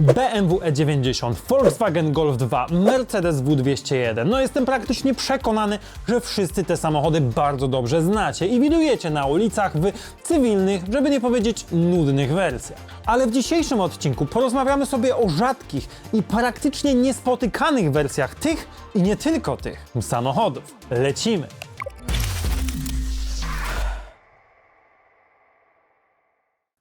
BMW E90, Volkswagen Golf 2, Mercedes W201. No jestem praktycznie przekonany, że wszyscy te samochody bardzo dobrze znacie i widujecie na ulicach w cywilnych, żeby nie powiedzieć nudnych wersjach. Ale w dzisiejszym odcinku porozmawiamy sobie o rzadkich i praktycznie niespotykanych wersjach tych i nie tylko tych samochodów. Lecimy!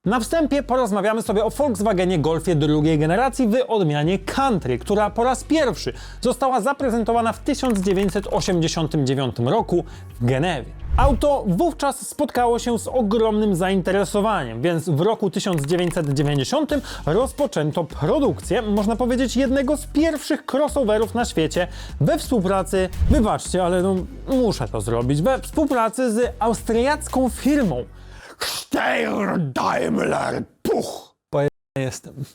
Na wstępie porozmawiamy sobie o Volkswagenie Golfie drugiej generacji w odmianie Country, która po raz pierwszy została zaprezentowana w 1989 roku w Genewie. Auto wówczas spotkało się z ogromnym zainteresowaniem, więc w roku 1990 rozpoczęto produkcję, można powiedzieć, jednego z pierwszych crossoverów na świecie we współpracy, wybaczcie, ale no, muszę to zrobić, we współpracy z austriacką firmą Steyr Daimler Puch. Poje... jestem.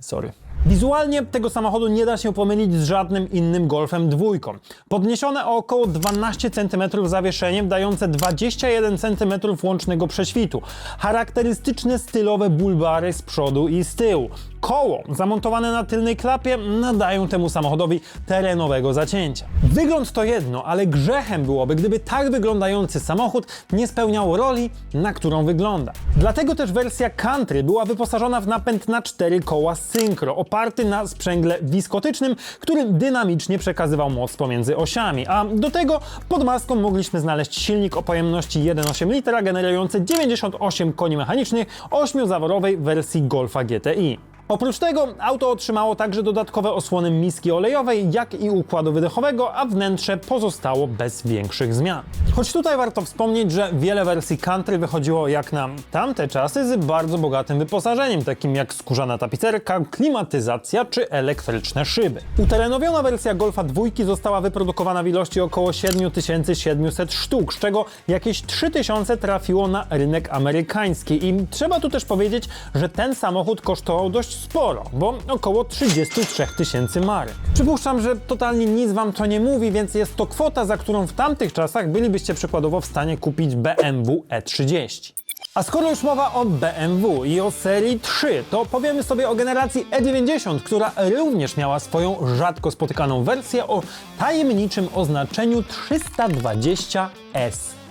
Sorry. Wizualnie tego samochodu nie da się pomylić z żadnym innym Golfem dwójką. Podniesione o około 12 cm zawieszeniem, dające 21 cm łącznego prześwitu. Charakterystyczne stylowe bulbary z przodu i z tyłu. Koło zamontowane na tylnej klapie nadają temu samochodowi terenowego zacięcia. Wygląd to jedno, ale grzechem byłoby, gdyby tak wyglądający samochód nie spełniał roli, na którą wygląda. Dlatego też wersja Country była wyposażona w napęd na cztery koła Synchro, oparty na sprzęgle wiskotycznym, który dynamicznie przekazywał moc pomiędzy osiami, a do tego pod maską mogliśmy znaleźć silnik o pojemności 1,8 litra generujący 98 koni mechanicznych 8-zaworowej wersji Golfa GTI. Oprócz tego auto otrzymało także dodatkowe osłony miski olejowej, jak i układu wydechowego, a wnętrze pozostało bez większych zmian. Choć tutaj warto wspomnieć, że wiele wersji Country wychodziło jak na tamte czasy z bardzo bogatym wyposażeniem, takim jak skórzana tapicerka, klimatyzacja czy elektryczne szyby. Uterenowiona wersja Golfa 2 została wyprodukowana w ilości około 7700 sztuk, z czego jakieś 3000 trafiło na rynek amerykański i trzeba tu też powiedzieć, że ten samochód kosztował dość sporo, bo około 33 tysięcy marek. Przypuszczam, że totalnie nic wam to nie mówi, więc jest to kwota, za którą w tamtych czasach bylibyście przykładowo w stanie kupić BMW E30. A skoro już mowa o BMW i o serii 3, to powiemy sobie o generacji E90, która również miała swoją rzadko spotykaną wersję o tajemniczym oznaczeniu 320S.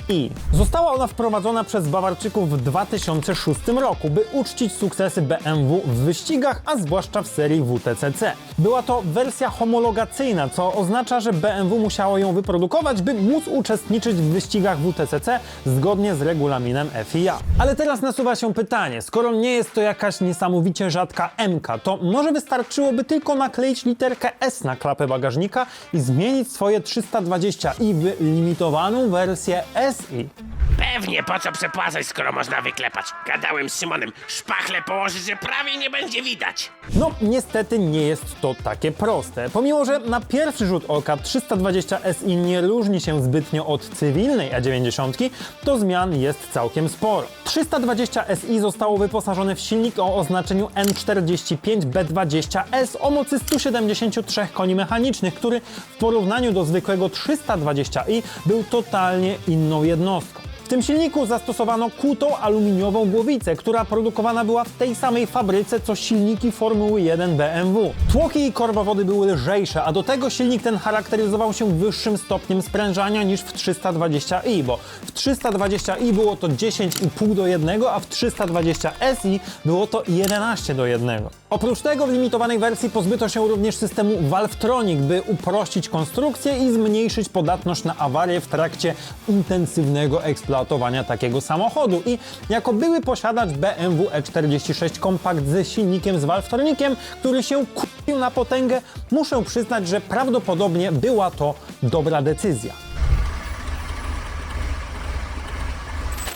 Została ona wprowadzona przez Bawarczyków w 2006 roku, by uczcić sukcesy BMW w wyścigach, a zwłaszcza w serii WTCC. Była to wersja homologacyjna, co oznacza, że BMW musiało ją wyprodukować, by móc uczestniczyć w wyścigach WTCC zgodnie z regulaminem FIA. Ale teraz nasuwa się pytanie, skoro nie jest to jakaś niesamowicie rzadka MK, to może wystarczyłoby tylko nakleić literkę S na klapę bagażnika i zmienić swoje 320i w limitowaną wersję SI. Pewnie, po co przepłacać, skoro można wyklepać? Gadałem z Szymonem, szpachle położy, że prawie nie będzie widać. No, niestety nie jest to takie proste. Pomimo, że na pierwszy rzut oka 320 SI nie różni się zbytnio od cywilnej E90, to zmian jest całkiem sporo. 320 SI zostało wyposażone w silnik o oznaczeniu N45B20S o mocy 173 koni mechanicznych, który w porównaniu do zwykłego 320i był totalnie inną jednostką. W tym silniku zastosowano kutą aluminiową głowicę, która produkowana była w tej samej fabryce co silniki Formuły 1 BMW. Tłoki i korbowody były lżejsze, a do tego silnik ten charakteryzował się wyższym stopniem sprężania niż w 320i, bo w 320i było to 10,5 do 1, a w 320 SI było to 11 do 1. Oprócz tego w limitowanej wersji pozbyto się również systemu Valvetronic, by uprościć konstrukcję i zmniejszyć podatność na awarie w trakcie intensywnego eksploatowania takiego samochodu. I jako były posiadacz BMW E46 Compact ze silnikiem z Valvetroniciem, który się kupił na potęgę, muszę przyznać, że prawdopodobnie była to dobra decyzja.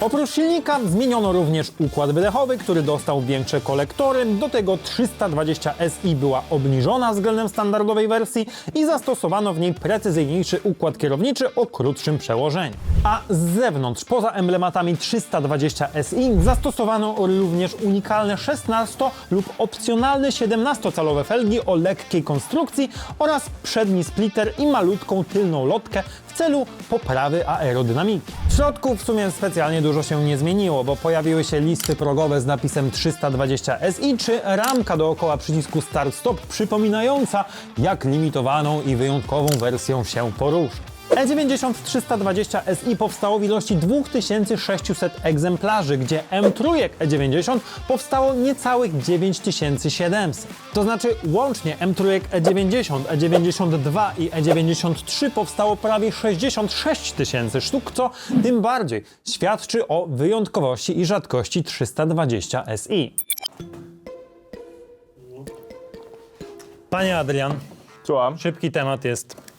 Oprócz silnika zmieniono również układ wydechowy, który dostał większe kolektory. Do tego 320 SI była obniżona względem standardowej wersji i zastosowano w niej precyzyjniejszy układ kierowniczy o krótszym przełożeniu. A z zewnątrz, poza emblematami 320 SI, zastosowano również unikalne 16 lub opcjonalne 17-calowe felgi o lekkiej konstrukcji oraz przedni splitter i malutką tylną lotkę celu poprawy aerodynamiki. W środku w sumie specjalnie dużo się nie zmieniło, bo pojawiły się listy progowe z napisem 320 SI czy ramka dookoła przycisku Start-Stop przypominająca jak limitowaną i wyjątkową wersją się porusza. E E90 320 SI powstało w ilości 2600 egzemplarzy, gdzie M3 E90 powstało niecałych 9700. To znaczy łącznie M3 E90, E92 i E93 powstało prawie 66 tysięcy sztuk, co tym bardziej świadczy o wyjątkowości i rzadkości 320 SI. Panie Adrian, Słucham. szybki temat jest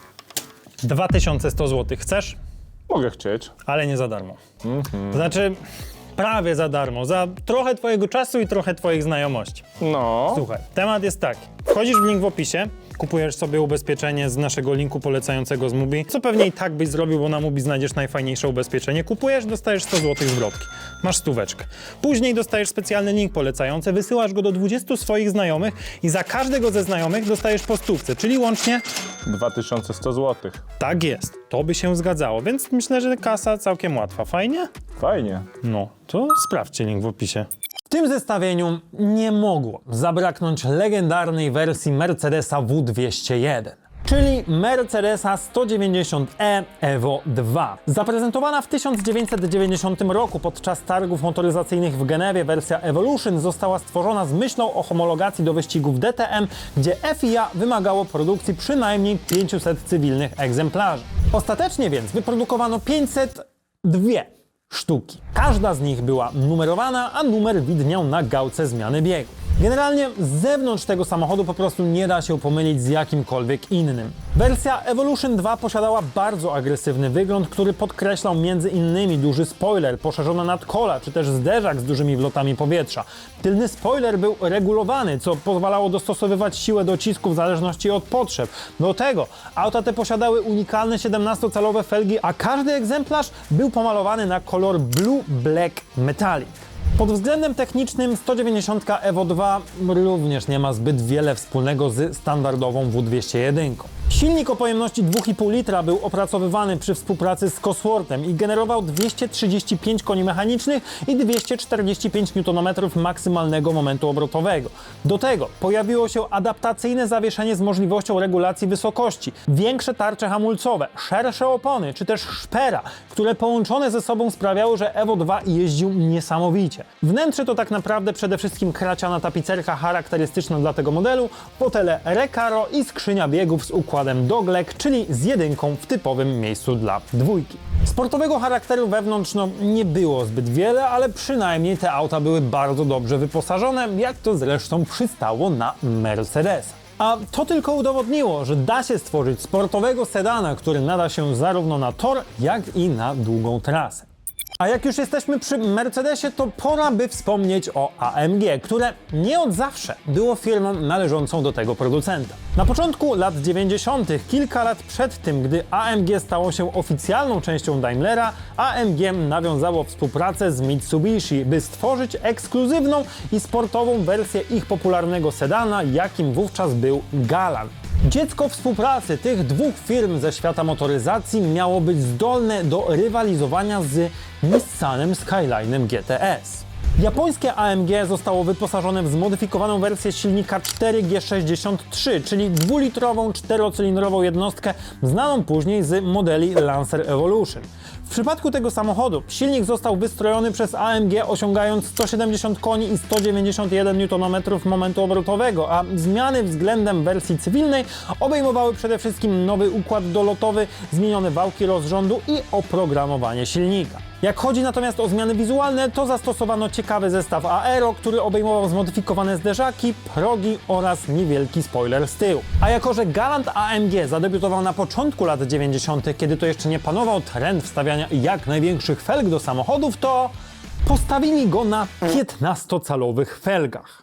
2100 zł. Chcesz? Mogę chcieć. ale nie za darmo. To znaczy, prawie za darmo. Za trochę Twojego czasu i trochę Twoich znajomości. No. Słuchaj, temat jest taki. Wchodzisz w link w opisie, kupujesz sobie ubezpieczenie z naszego linku polecającego z Mubi, co pewnie i tak byś zrobił, bo na Mubi znajdziesz najfajniejsze ubezpieczenie. Kupujesz, dostajesz 100 zł zwrotki. Masz stóweczkę. Później dostajesz specjalny link polecający, wysyłasz go do 20 swoich znajomych i za każdego ze znajomych dostajesz po stówce, czyli łącznie 2100 zł. tak jest. To by się zgadzało, więc myślę, że kasa całkiem łatwa. Fajnie? Fajnie. No, to sprawdźcie link w opisie. W tym zestawieniu nie mogło zabraknąć legendarnej wersji Mercedesa W201. Czyli Mercedesa 190e Evo 2. Zaprezentowana w 1990 roku podczas targów motoryzacyjnych w Genewie, wersja Evolution została stworzona z myślą o homologacji do wyścigów DTM, gdzie FIA wymagało produkcji przynajmniej 500 cywilnych egzemplarzy. Ostatecznie więc wyprodukowano 502 sztuki. Każda z nich była numerowana, a numer widniał na gałce zmiany biegu. Generalnie z zewnątrz tego samochodu po prostu nie da się pomylić z jakimkolwiek innym. Wersja Evolution 2 posiadała bardzo agresywny wygląd, który podkreślał innymi duży spoiler, poszerzone nadkola, czy też zderzak z dużymi wlotami powietrza. Tylny spoiler był regulowany, co pozwalało dostosowywać siłę docisku w zależności od potrzeb. Do tego auta te posiadały unikalne 17-calowe felgi, a każdy egzemplarz był pomalowany na kolor Blue Black Metallic. Pod względem technicznym 190 Evo 2 również nie ma zbyt wiele wspólnego z standardową W201. Silnik o pojemności 2,5 litra był opracowywany przy współpracy z Cosworthem i generował 235 koni mechanicznych i 245 Nm maksymalnego momentu obrotowego. Do tego pojawiło się adaptacyjne zawieszenie z możliwością regulacji wysokości, większe tarcze hamulcowe, szersze opony czy też szpera, które połączone ze sobą sprawiały, że Evo 2 jeździł niesamowicie. Wnętrze to tak naprawdę przede wszystkim kraciana tapicerka charakterystyczna dla tego modelu, fotele Recaro i skrzynia biegów z układem dogleg, czyli z jedynką w typowym miejscu dla dwójki. Sportowego charakteru wewnątrz no, nie było zbyt wiele, ale przynajmniej te auta były bardzo dobrze wyposażone, jak to zresztą przystało na Mercedesa. A to tylko udowodniło, że da się stworzyć sportowego sedana, który nada się zarówno na tor, jak i na długą trasę. A jak już jesteśmy przy Mercedesie, to pora by wspomnieć o AMG, które nie od zawsze było firmą należącą do tego producenta. Na początku lat 90., kilka lat przed tym, gdy AMG stało się oficjalną częścią Daimlera, AMG nawiązało współpracę z Mitsubishi, by stworzyć ekskluzywną i sportową wersję ich popularnego sedana, jakim wówczas był Galant. Dziecko współpracy tych dwóch firm ze świata motoryzacji miało być zdolne do rywalizowania z Nissanem Skyline'em GTS. Japońskie AMG zostało wyposażone w zmodyfikowaną wersję silnika 4G63, czyli dwulitrową czterocylindrową jednostkę znaną później z modeli Lancer Evolution. W przypadku tego samochodu silnik został wystrojony przez AMG osiągając 170 koni i 191 Nm momentu obrotowego, a zmiany względem wersji cywilnej obejmowały przede wszystkim nowy układ dolotowy, zmienione wałki rozrządu i oprogramowanie silnika. Jak chodzi natomiast o zmiany wizualne, to zastosowano ciekawy zestaw aero, który obejmował zmodyfikowane zderzaki, progi oraz niewielki spoiler z tyłu. A jako, że Galant AMG zadebiutował na początku lat 90., kiedy to jeszcze nie panował trend wstawiania jak największych felg do samochodów, to postawili go na 15-calowych felgach.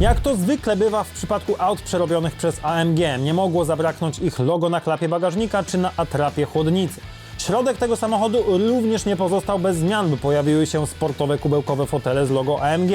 Jak to zwykle bywa w przypadku aut przerobionych przez AMG, nie mogło zabraknąć ich logo na klapie bagażnika czy na atrapie chłodnicy. Środek tego samochodu również nie pozostał bez zmian, by pojawiły się sportowe kubełkowe fotele z logo AMG,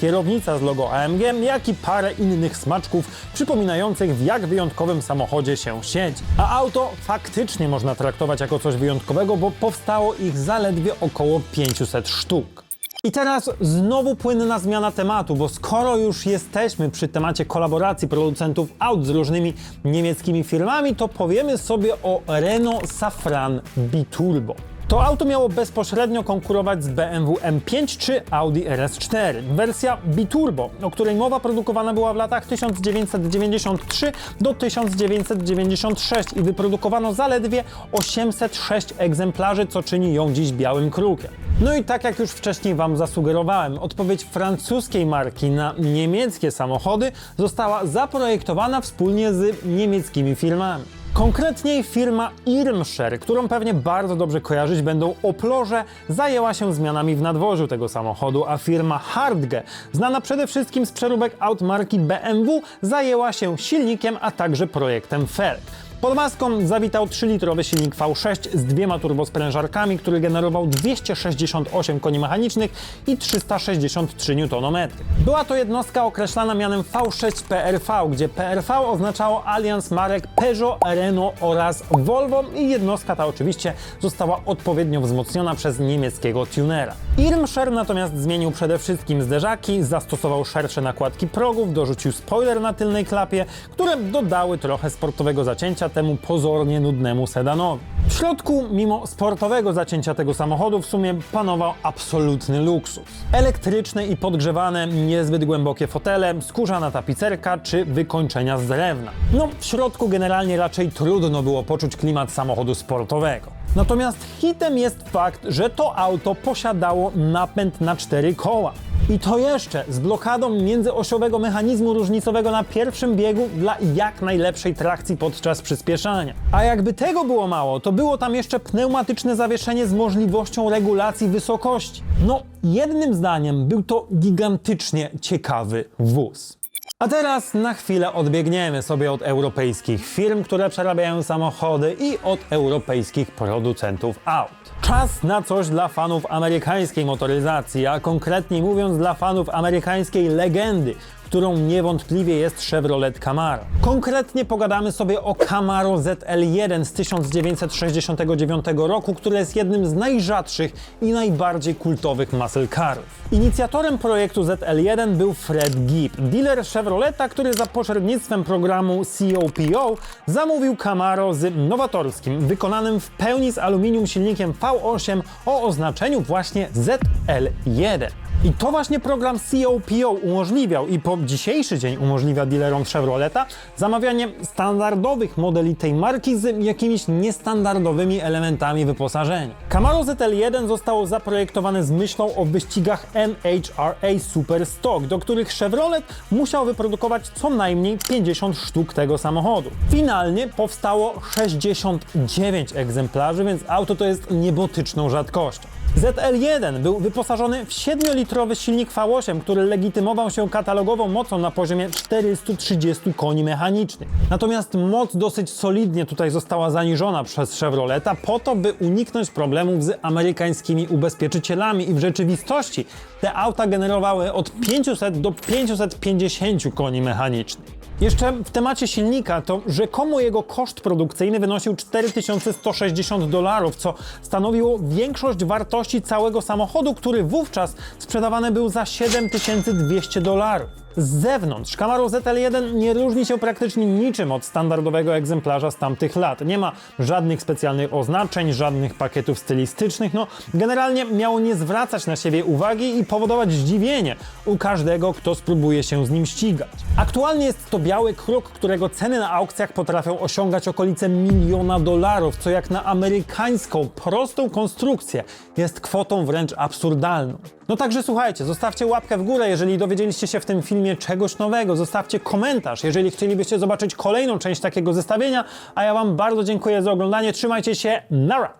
kierownica z logo AMG, jak i parę innych smaczków przypominających w jak wyjątkowym samochodzie się siedzi. A auto faktycznie można traktować jako coś wyjątkowego, bo powstało ich zaledwie około 500 sztuk. I teraz znowu płynna zmiana tematu, bo skoro już jesteśmy przy temacie kolaboracji producentów aut z różnymi niemieckimi firmami, to powiemy sobie o Renault Safran Biturbo. To auto miało bezpośrednio konkurować z BMW M5 czy Audi RS4. Wersja Biturbo, o której mowa produkowana była w latach 1993 do 1996 i wyprodukowano zaledwie 806 egzemplarzy, co czyni ją dziś białym krukiem. No i tak jak już wcześniej Wam zasugerowałem, odpowiedź francuskiej marki na niemieckie samochody została zaprojektowana wspólnie z niemieckimi firmami. Konkretniej firma Irmscher, którą pewnie bardzo dobrze kojarzyć będą Oplorze, zajęła się zmianami w nadwoziu tego samochodu, a firma Hardge, znana przede wszystkim z przeróbek aut marki BMW, zajęła się silnikiem, a także projektem Felg. Pod maską zawitał 3-litrowy silnik V6 z dwiema turbosprężarkami, który generował 268 koni mechanicznych i 363 Nm. Była to jednostka określana mianem V6 PRV, gdzie PRV oznaczało alians marek Peugeot, Renault oraz Volvo i jednostka ta oczywiście została odpowiednio wzmocniona przez niemieckiego tunera. Irmscher natomiast zmienił przede wszystkim zderzaki, zastosował szersze nakładki progów, dorzucił spoiler na tylnej klapie, które dodały trochę sportowego zacięcia temu pozornie nudnemu sedanowi. W środku, mimo sportowego zacięcia tego samochodu, w sumie panował absolutny luksus. Elektryczne i podgrzewane, niezbyt głębokie fotele, skórzana tapicerka czy wykończenia z drewna. No, w środku generalnie raczej trudno było poczuć klimat samochodu sportowego. Natomiast hitem jest fakt, że to auto posiadało napęd na cztery koła. I to jeszcze z blokadą międzyosiowego mechanizmu różnicowego na pierwszym biegu dla jak najlepszej trakcji podczas przyspieszania. A jakby tego było mało, to było tam jeszcze pneumatyczne zawieszenie z możliwością regulacji wysokości. No, jednym zdaniem był to gigantycznie ciekawy wóz. A teraz na chwilę odbiegniemy sobie od europejskich firm, które przerabiają samochody i od europejskich producentów aut. Czas na coś dla fanów amerykańskiej motoryzacji, a konkretniej mówiąc dla fanów amerykańskiej legendy, którą niewątpliwie jest Chevrolet Camaro. Konkretnie pogadamy sobie o Camaro ZL1 z 1969 roku, które jest jednym z najrzadszych i najbardziej kultowych muscle carów. Inicjatorem projektu ZL1 był Fred Gibb, dealer Chevroleta, który za pośrednictwem programu COPO zamówił Camaro z nowatorskim, wykonanym w pełni z aluminium silnikiem V8 o oznaczeniu właśnie ZL1. I to właśnie program COPO umożliwiał i po dzisiejszy dzień umożliwia dealerom Chevroleta zamawianie standardowych modeli tej marki z jakimiś niestandardowymi elementami wyposażenia. Camaro ZL1 zostało zaprojektowane z myślą o wyścigach NHRA Super Stock, do których Chevrolet musiał wyprodukować co najmniej 50 sztuk tego samochodu. Finalnie powstało 69 egzemplarzy, więc auto to jest niebotyczną rzadkością. ZL1 był wyposażony w 7-litrowy silnik V8, który legitymował się katalogową mocą na poziomie 430 koni mechanicznych. Natomiast moc dosyć solidnie tutaj została zaniżona przez Chevroleta po to, by uniknąć problemów z amerykańskimi ubezpieczycielami i w rzeczywistości te auta generowały od 500 do 550 koni mechanicznych. Jeszcze w temacie silnika to rzekomo jego koszt produkcyjny wynosił 4160 dolarów, co stanowiło większość wartości całego samochodu, który wówczas sprzedawany był za 7200 dolarów. Z zewnątrz Camaro ZL1 nie różni się praktycznie niczym od standardowego egzemplarza z tamtych lat. Nie ma żadnych specjalnych oznaczeń, żadnych pakietów stylistycznych. No, generalnie miało nie zwracać na siebie uwagi i powodować zdziwienie u każdego, kto spróbuje się z nim ścigać. Aktualnie jest to biały kruk, którego ceny na aukcjach potrafią osiągać okolice miliona dolarów, co jak na amerykańską, prostą konstrukcję jest kwotą wręcz absurdalną. No także słuchajcie, zostawcie łapkę w górę, jeżeli dowiedzieliście się w tym filmie czegoś nowego. Zostawcie komentarz, jeżeli chcielibyście zobaczyć kolejną część takiego zestawienia. A ja Wam bardzo dziękuję za oglądanie. Trzymajcie się, nara!